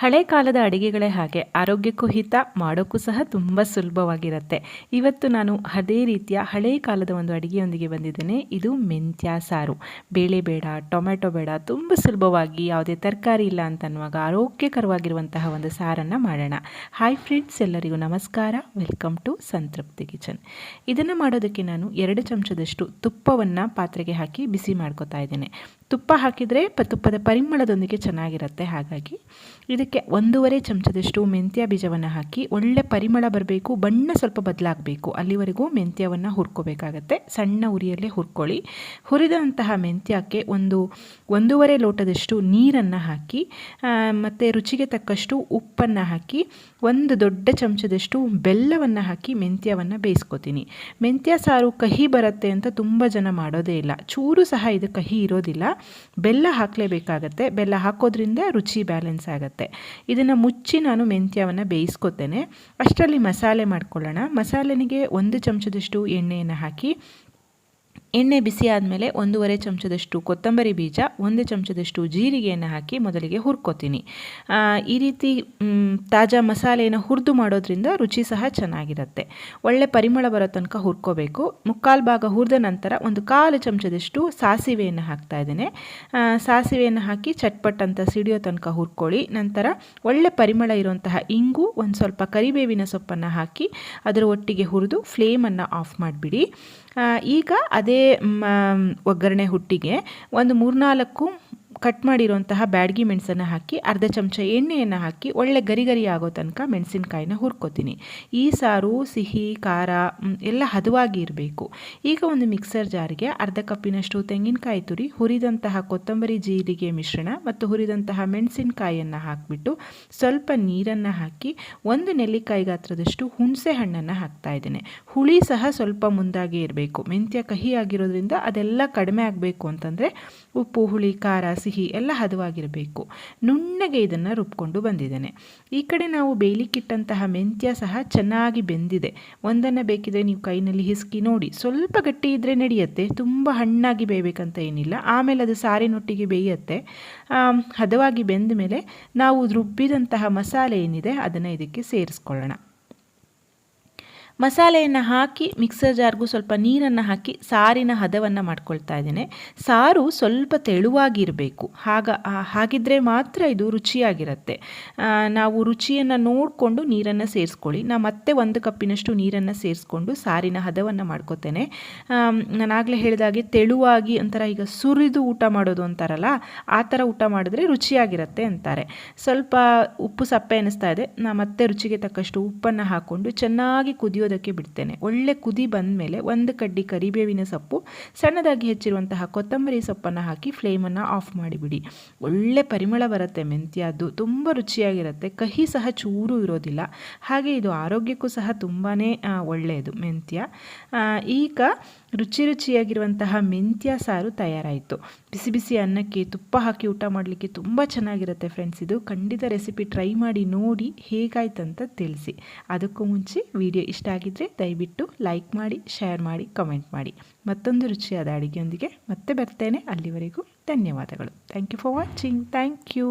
ಹಳೆ ಕಾಲದ ಅಡುಗೆಗಳೇ ಹಾಗೆ ಆರೋಗ್ಯಕ್ಕೂ ಹಿತ, ಮಾಡೋಕ್ಕೂ ಸಹ ತುಂಬ ಸುಲಭವಾಗಿರುತ್ತೆ. ಇವತ್ತು ನಾನು ಅದೇ ರೀತಿಯ ಹಳೆ ಕಾಲದ ಒಂದು ಅಡುಗೆಯೊಂದಿಗೆ ಬಂದಿದ್ದೇನೆ. ಇದು ಮೆಂತ್ಯ ಸಾರು. ಬೇಳೆ ಬೇಡ ಟೊಮೆಟೊ ಬೇಡ, ತುಂಬ ಸುಲಭವಾಗಿ ಯಾವುದೇ ತರಕಾರಿ ಇಲ್ಲ ಅಂತ ಅನ್ನುವಾಗ ಆರೋಗ್ಯಕರವಾಗಿರುವಂತಹ ಒಂದು ಸಾರನ್ನು ಮಾಡೋಣ. ಹಾಯ್ ಫ್ರೆಂಡ್ಸ್ ಎಲ್ಲರಿಗೂ ನಮಸ್ಕಾರ. Welcome to Santrupti kitchen. ಇದನ್ನು ಮಾಡೋದಕ್ಕೆ ನಾನು ಎರಡು ಚಮಚದಷ್ಟು ತುಪ್ಪವನ್ನು ಪಾತ್ರೆಗೆ ಹಾಕಿ ಬಿಸಿ ಮಾಡ್ಕೋತಾ ಇದ್ದೇನೆ. ತುಪ್ಪ ಹಾಕಿದರೆ ತುಪ್ಪದ ಪರಿಮಳದೊಂದಿಗೆ ಚೆನ್ನಾಗಿರುತ್ತೆ. ಹಾಗಾಗಿ ಇದಕ್ಕೆ ಒಂದೂವರೆ ಚಮಚದಷ್ಟು ಮೆಂತ್ಯ ಬೀಜವನ್ನು ಹಾಕಿ ಒಳ್ಳೆ ಪರಿಮಳ ಬರಬೇಕು, ಬಣ್ಣ ಸ್ವಲ್ಪ ಬದಲಾಗಬೇಕು. ಅಲ್ಲಿವರೆಗೂ ಮೆಂತ್ಯವನ್ನು ಹುರ್ಕೋಬೇಕಾಗತ್ತೆ. ಸಣ್ಣ ಉರಿಯಲ್ಲೇ ಹುರ್ಕೊಳ್ಳಿ. ಹುರಿದಂತಹ ಮೆಂತ್ಯಕ್ಕೆ ಒಂದು ಒಂದೂವರೆ ಲೋಟದಷ್ಟು ನೀರನ್ನು ಹಾಕಿ ಮತ್ತು ರುಚಿಗೆ ತಕ್ಕಷ್ಟು ಉಪ್ಪನ್ನು ಹಾಕಿ, ಒಂದು ದೊಡ್ಡ ಚಮಚದಷ್ಟು ಬೆಲ್ಲವನ್ನು ಹಾಕಿ ಮೆಂತ್ಯವನ್ನು ಬೇಯಿಸ್ಕೊತೀನಿ. ಮೆಂತ್ಯ ಸಾರು ಕಹಿ ಬರುತ್ತೆ ಅಂತ ತುಂಬ ಜನ ಮಾಡೋದೇ ಇಲ್ಲ. ಚೂರು ಸಹ ಇದು ಕಹಿ ಇರೋದಿಲ್ಲ. ಬೆಲ್ಲ ಹಾಕಲೇಬೇಕಾಗತ್ತೆ. ಬೆಲ್ಲ ಹಾಕೋದ್ರಿಂದ ರುಚಿ ಬ್ಯಾಲೆನ್ಸ್ ಆಗುತ್ತೆ. ಇದನ್ನು ಮುಚ್ಚಿ ನಾನು ಮೆಂತ್ಯವನ್ನು ಬೇಯಿಸ್ಕೊತೇನೆ. ಅಷ್ಟರಲ್ಲಿ ಮಸಾಲೆ ಮಾಡ್ಕೊಳ್ಳೋಣ. ಮಸಾಲೆನಿಗೆ ಒಂದು ಚಮಚದಷ್ಟು ಎಣ್ಣೆಯನ್ನು ಹಾಕಿ ಎಣ್ಣೆ ಬಿಸಿ ಆದಮೇಲೆ ಒಂದೂವರೆ ಚಮಚದಷ್ಟು ಕೊತ್ತಂಬರಿ ಬೀಜ, ಒಂದು ಚಮಚದಷ್ಟು ಜೀರಿಗೆಯನ್ನು ಹಾಕಿ ಮೊದಲಿಗೆ ಹುರ್ಕೋತೀನಿ. ಈ ರೀತಿ ತಾಜಾ ಮಸಾಲೆಯನ್ನು ಹುರಿದು ಮಾಡೋದ್ರಿಂದ ರುಚಿ ಸಹ ಚೆನ್ನಾಗಿರುತ್ತೆ. ಒಳ್ಳೆ ಪರಿಮಳ ಬರೋ ತನಕ ಹುರ್ಕೋಬೇಕು. ಮುಕ್ಕಾಲು ಭಾಗ ಹುರಿದ ನಂತರ ಒಂದು ಕಾಲು ಚಮಚದಷ್ಟು ಸಾಸಿವೆಯನ್ನು ಹಾಕ್ತಾ ಇದ್ದೇನೆ. ಸಾಸಿವೆಯನ್ನು ಹಾಕಿ ಚಟ್ಪಟ್ ಅಂತ ಸಿಡಿಯೋ ತನಕ ಹುರ್ಕೊಳ್ಳಿ. ನಂತರ ಒಳ್ಳೆ ಪರಿಮಳ ಇರುವಂತಹ ಇಂಗು, ಒಂದು ಸ್ವಲ್ಪ ಕರಿಬೇವಿನ ಸೊಪ್ಪನ್ನು ಹಾಕಿ ಅದರ ಒಟ್ಟಿಗೆ ಹುರಿದು ಫ್ಲೇಮನ್ನು ಆಫ್ ಮಾಡಿಬಿಡಿ. ಈಗ ಅದೇ ಒಗ್ಗರಣೆ ಹುಟ್ಟಿಗೆ ಒಂದು ಮೂರ್ನಾಲ್ಕು ಕಟ್ ಮಾಡಿರುವಂತಹ ಬ್ಯಾಡ್ಗಿ ಮೆಣಸನ್ನು ಹಾಕಿ, ಅರ್ಧ ಚಮಚ ಎಣ್ಣೆಯನ್ನು ಹಾಕಿ, ಒಳ್ಳೆ ಗರಿ ಗರಿ ಆಗೋ ತನಕ ಮೆಣಸಿನ್ಕಾಯಿನ ಹುರ್ಕೋತೀನಿ. ಈ ಸಾರು, ಸಿಹಿ, ಖಾರ ಎಲ್ಲ ಹದವಾಗಿ ಇರಬೇಕು. ಈಗ ಒಂದು ಮಿಕ್ಸರ್ ಜಾರಿಗೆ ಅರ್ಧ ಕಪ್ಪಿನಷ್ಟು ತೆಂಗಿನಕಾಯಿ ತುರಿ, ಹುರಿದಂತಹ ಕೊತ್ತಂಬರಿ ಜೀರಿಗೆ ಮಿಶ್ರಣ ಮತ್ತು ಹುರಿದಂತಹ ಮೆಣಸಿನಕಾಯಿಯನ್ನು ಹಾಕಿಬಿಟ್ಟು ಸ್ವಲ್ಪ ನೀರನ್ನು ಹಾಕಿ, ಒಂದು ನೆಲ್ಲಿಕಾಯಿ ಗಾತ್ರದಷ್ಟು ಹುಣಸೆ ಹಣ್ಣನ್ನು ಹಾಕ್ತಾ ಇದ್ದೇನೆ. ಹುಳಿ ಸಹ ಸ್ವಲ್ಪ ಮುಂದಾಗಿ ಇರಬೇಕು. ಮೆಂತ್ಯ ಕಹಿ ಆಗಿರೋದ್ರಿಂದ ಅದೆಲ್ಲ ಕಡಿಮೆ ಆಗಬೇಕು ಅಂತಂದರೆ ಉಪ್ಪು, ಹುಳಿ, ಖಾರ ಸಿಹಿ ಎಲ್ಲ ಹದವಾಗಿರಬೇಕು. ನುಣ್ಣಗೆ ಇದನ್ನು ರುಬ್ಕೊಂಡು ಬಂದಿದ್ದೇನೆ. ಈ ಕಡೆ ನಾವು ಬೇಯಲಿಕ್ಕಿಟ್ಟಂತಹ ಮೆಂತ್ಯ ಸಹ ಚೆನ್ನಾಗಿ ಬೆಂದಿದೆ. ಒಂದನ್ನು ಬೇಕಿದ್ರೆ ನೀವು ಕೈನಲ್ಲಿ ಹಿಸ್ಕಿ ನೋಡಿ. ಸ್ವಲ್ಪ ಗಟ್ಟಿ ಇದ್ದರೆ ನಡೆಯುತ್ತೆ. ತುಂಬ ಹಣ್ಣಾಗಿ ಬೇಯಬೇಕಂತ ಏನಿಲ್ಲ. ಆಮೇಲೆ ಅದು ಸಾರಿನೊಟ್ಟಿಗೆ ಬೇಯುತ್ತೆ. ಹದವಾಗಿ ಬೆಂದ ಮೇಲೆ ನಾವು ರುಬ್ಬಿದಂತಹ ಮಸಾಲೆ ಏನಿದೆ, ಅದನ್ನು ಇದಕ್ಕೆ ಸೇರಿಸ್ಕೊಳ್ಳೋಣ. ಮಸಾಲೆಯನ್ನು ಹಾಕಿ ಮಿಕ್ಸರ್ ಜಾರ್ಗೂ ಸ್ವಲ್ಪ ನೀರನ್ನು ಹಾಕಿ ಸಾರಿನ ಹದವನ್ನು ಮಾಡ್ಕೊಳ್ತಾ ಇದ್ದೇನೆ. ಸಾರು ಸ್ವಲ್ಪ ತೆಳುವಾಗಿರಬೇಕು. ಹಾಗ ಹಾಗಿದ್ರೆ ಮಾತ್ರ ಇದು ರುಚಿಯಾಗಿರುತ್ತೆ. ನಾವು ರುಚಿಯನ್ನು ನೋಡಿಕೊಂಡು ನೀರನ್ನು ಸೇರಿಸ್ಕೊಳ್ಳಿ. ನಾ ಮತ್ತೆ ಒಂದು ಕಪ್ಪಿನಷ್ಟು ನೀರನ್ನು ಸೇರಿಸ್ಕೊಂಡು ಸಾರಿನ ಹದವನ್ನು ಮಾಡ್ಕೋತೇನೆ. ನಾನಾಗಲೇ ಹೇಳಿದಾಗೆ ತೆಳುವಾಗಿ ಒಂಥರ ಈಗ ಸುರಿದು ಊಟ ಮಾಡೋದು ಅಂತಾರಲ್ಲ, ಆ ಥರ ಊಟ ಮಾಡಿದ್ರೆ ರುಚಿಯಾಗಿರುತ್ತೆ ಅಂತಾರೆ. ಸ್ವಲ್ಪ ಉಪ್ಪು ಸಪ್ಪೆ ಅನ್ನಿಸ್ತಾ ಇದೆ. ನಾ ಮತ್ತೆ ರುಚಿಗೆ ತಕ್ಕಷ್ಟು ಉಪ್ಪನ್ನು ಹಾಕ್ಕೊಂಡು ಚೆನ್ನಾಗಿ ಕುದಿಯೋ ಕುದಿಯೋದಕ್ಕೆ ಬಿಡ್ತೇನೆ. ಒಳ್ಳೆ ಕುದಿ ಬಂದ ಮೇಲೆ ಒಂದು ಕಡ್ಡಿ ಕರಿಬೇವಿನ ಸೊಪ್ಪು, ಸಣ್ಣದಾಗಿ ಹೆಚ್ಚಿರುವಂತಹ ಕೊತ್ತಂಬರಿ ಸೊಪ್ಪನ್ನು ಹಾಕಿ ಫ್ಲೇಮನ್ನು ಆಫ್ ಮಾಡಿಬಿಡಿ. ಒಳ್ಳೆ ಪರಿಮಳ ಬರುತ್ತೆ ಮೆಂತ್ಯದ್ದು ತುಂಬ ರುಚಿಯಾಗಿರುತ್ತೆ. ಕಹಿ ಸಹ ಚೂರು ಇರೋದಿಲ್ಲ. ಹಾಗೆ ಇದು ಆರೋಗ್ಯಕ್ಕೂ ಸಹ ತುಂಬಾ ಒಳ್ಳೆಯದು ಮೆಂತ್ಯ. ಈಗ ರುಚಿ ರುಚಿಯಾಗಿರುವಂತಹ ಮೆಂತ್ಯ ಸಾರು ತಯಾರಾಯಿತು. ಬಿಸಿ ಬಿಸಿ ಅನ್ನಕ್ಕೆ ತುಪ್ಪ ಹಾಕಿ ಊಟ ಮಾಡಲಿಕ್ಕೆ ತುಂಬ ಚೆನ್ನಾಗಿರುತ್ತೆ ಫ್ರೆಂಡ್ಸ್ ಇದು ಖಂಡಿತ ರೆಸಿಪಿ ಟ್ರೈ ಮಾಡಿ ನೋಡಿ ಹೇಗಾಯ್ತಂತ ತಿಳಿಸಿ. ಅದಕ್ಕೂ ಮುಂಚೆ ವಿಡಿಯೋ ಇಷ್ಟ ಆಗಿದ್ದರೆ ದಯವಿಟ್ಟು ಲೈಕ್ ಮಾಡಿ, ಶೇರ್ ಮಾಡಿ, ಕಮೆಂಟ್ ಮಾಡಿ. ಮತ್ತೊಂದು ರುಚಿಯಾದ ಅಡುಗೆಯೊಂದಿಗೆ ಮತ್ತೆ ಬರ್ತೇನೆ. ಅಲ್ಲಿವರೆಗೂ ಧನ್ಯವಾದಗಳು. Thank you for watching thank you